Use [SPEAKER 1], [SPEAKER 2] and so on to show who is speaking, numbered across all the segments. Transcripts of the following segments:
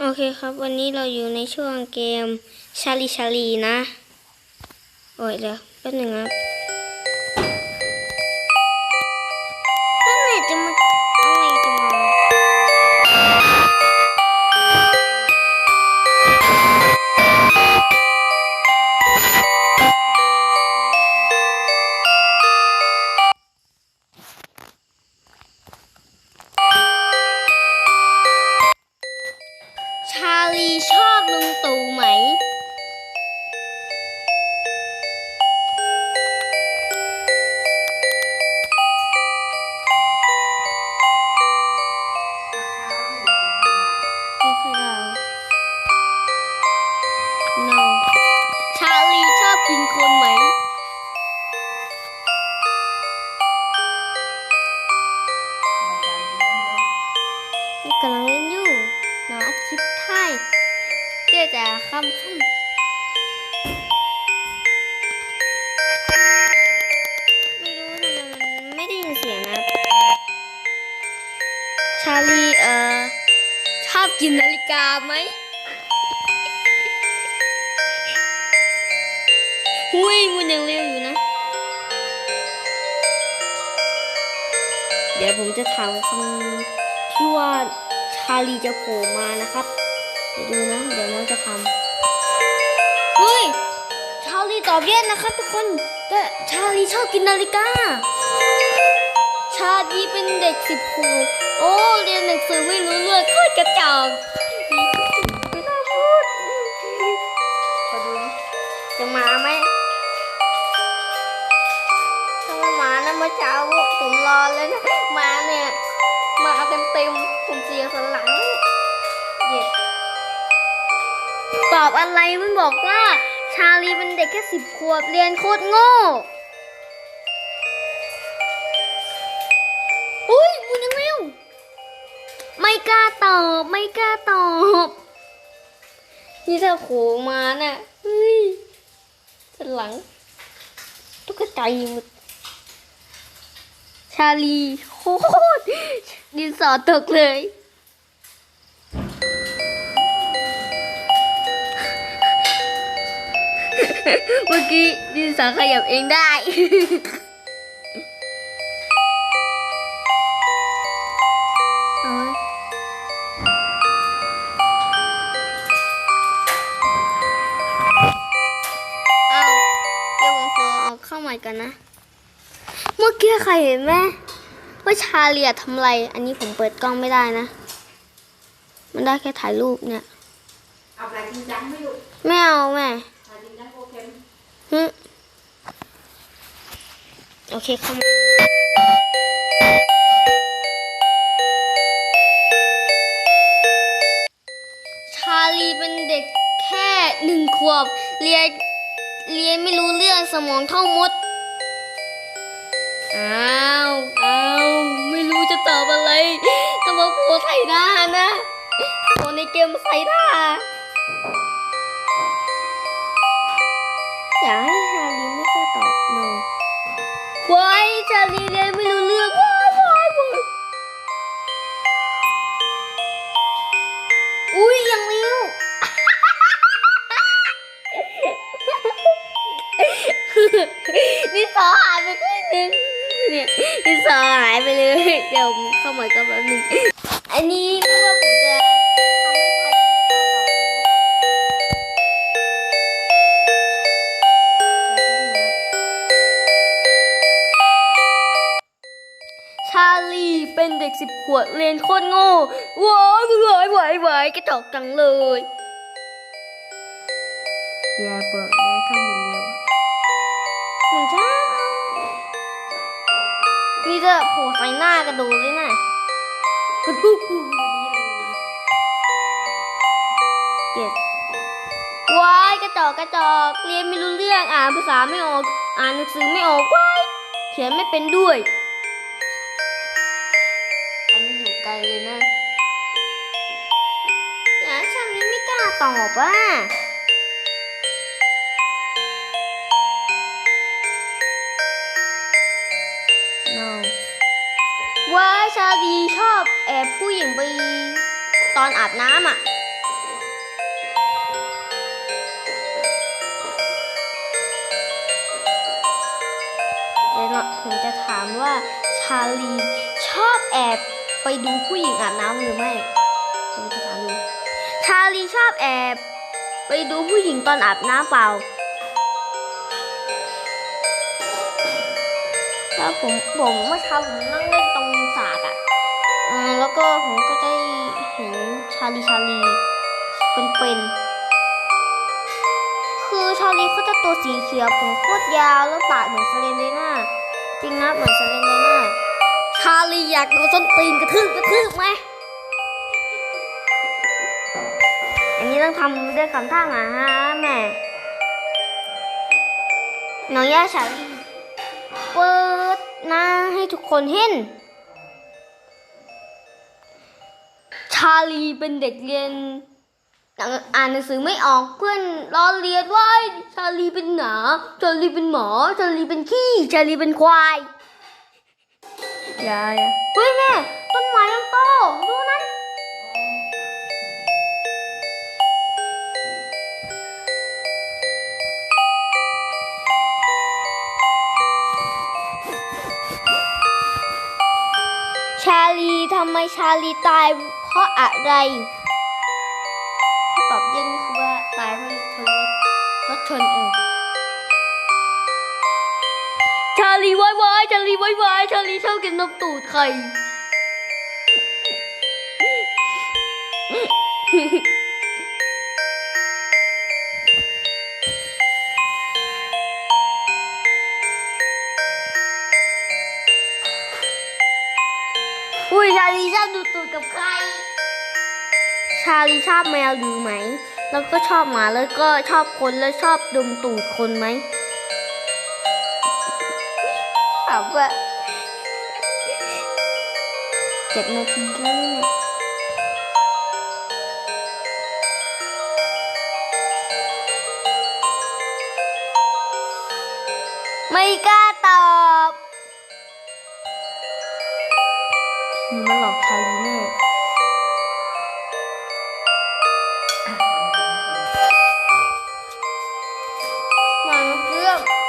[SPEAKER 1] โอเคครับ วันนี้เราอยู่ในช่วงเกมชาลีชาลีนะ โอ้ยเดี๋ยวแป๊บหนึ่งครับ กินนาฬิกาไหมหุ้ยมันยังเร็วอยู่นะ เดี๋ยวผมจะถามคำที่ว่าชาลีจะโผล่มานะครับ เดี๋ยวดูนะ เดี๋ยวน้องจะทำเฮ้ย ชาลีตอบเย็นนะครับทุกคนแต่ชาลีชอบกินนาฬิกา ชาลีเป็นเด็กสิบขวบโอ้เรียนหนังสือไม่รู้เรื่องโคตรกระจอกไม่น่าพูดขอดูนะจะมาไหมถ้าไม่มานะเมื่อเช้าผมรอเลยนะมาเนี่ยมาเต็มเต็มๆผมเสียสันหลังเย็ดตอบอะไรมันบอกว่า ชาลีเป็นเด็กแค่สิบขวบเรียนโคตรโง่ ไม่กล้าตอบ นี่ถ้าโผมาน่ะเฮ้ยสันหลัง ตุ๊กตาหมดชาลีโคตรดินสอตกเลยเมื่อกี้ดินสอขยับเองได้ เข้าใหม่กันนะ เมื่อกี้ใครเห็นไหมว่าชาเลียทำอะไร อันนี้ผมเปิดกล้องไม่ได้นะ มันได้แค่ถ่ายรูปเนี่ย
[SPEAKER 2] เอาแบบจริงจังไม่ลูก
[SPEAKER 1] ไม่เอาแม่
[SPEAKER 2] เอาจริงจังโอเคม
[SPEAKER 1] ฮึโอเคเข้ามาชาลีเป็นเด็กแค่หนึ่งขวบเรียน เรียนไม่รู้เรื่องสมองเท่ามด อ้าวอ้าวไม่รู้จะตอบอะไรต้องมาโผล่ใส่หน้านะโผล่ในเกมใส่หน้าอยากให้ชาลีไม่กล้าตอบ no ว้ายชาลีเรียน ผมเข้าใหม่ก็แป๊บนึงอันนี้พื่อผมจะทำให้ชาลีไม่กล้าตอบนะชาลีเป็นเด็กสิบขวบเรียนโคตรโง่ว้ายว้ายว้ายว้ายกระจอกจังเลยอย่าบอกนะถ้าหมุนเร็วหมุนช้านี่จะโผล่ใส่หน้ากระโดดเลยนะ กระดูกวันนี้เลยเกลียดว้ายกระจอกกระจอกเรียนไม่รู้เรื่องอ่านภาษาไม่ออก อ่านหนังสือไม่ออกว้ายเขียนไม่เป็นด้วย อันนี้อยู่ไกลเลยนะอย่าฉันนี้ไม่กล้าตอบอะ ชาลีชอบแอบผู้หญิงไปตอนอาบน้ำอะ เดี๋ยวนะผมจะถามว่าชาลีชอบแอบไปดูผู้หญิงอาบน้ำหรือไม่ ผมจะถามดู ชาลีชอบแอบไปดูผู้หญิงตอนอาบน้ำเปล่า แล้วผมผมเมื่อเช้าผมนั่งเล่นตรงสระอะอ่าแล้วก็ผมก็ได้เห็นชาลีชาลีเป็นๆคือชาลีเขาจะตัวสีเขียวผมโคตรยาวแล้วปากเหมือนเซเลนเดน่าจริงนะเหมือนเซเลนเดน่าชาลีอยากโดนส้นตีนกระทืบกระทืบไหมอันนี้ต้องทำด้วยคำท่าหมาฮะแม่หน้องย่าชาลี เปิดหน้าให้ทุกคนเห็น ชาลีเป็นเด็กเรียนอ่านหนังสือไม่ออกเพื่อนร้อเรียนว่าชาลีเป็นหนาชาลีเป็นหมอชาลีเป็นขี้ชาลีเป็นควายอย่ายเฮ้ยแม่ต้นไม้ต้น ชาลีตายเพราะอะไรถ้าตอบเย็นคือว่าตายเพราะชนรถชนเองชาลีวายวายชาลีวายวายชาลีชอบกินนมตูดไข่ ลีชอบแมวหรือไหม แล้วก็ชอบหมาแล้วก็ชอบคนแล้วชอบดมตูดคนไหมถามว่าเจ็ดนาทีแล้วเนี่ยไม่กล้าตอบพี่มันหลอกชาลีแน่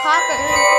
[SPEAKER 1] รื่อ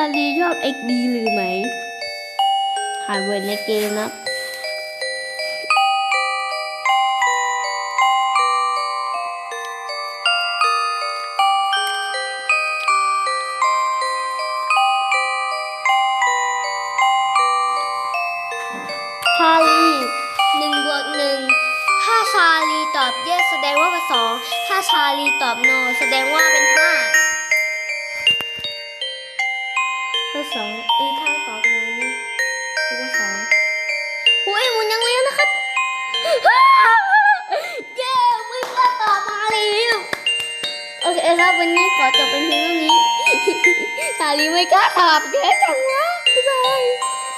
[SPEAKER 1] าลีชอบ XD หรือไหมหายเวนในเกมนะชาลีหนึ่งบวกหนึ่งถ้าชาลีตอบ yes แสดงว่าเป็นสองถ้าชาลีตอบ no แสดงว่าเป็นห้า สองเอ้ยถ้าตอบ no นี่คือว่าสองอุ้ยหมุนยังเลี้ยงนะครับเย้ไม่กล้าตอบมาเลยโอเคครับวันนี้ขอจบเป็นเพียงเท่านี้ชาลีไม่กล้าตอบเยอะจังเล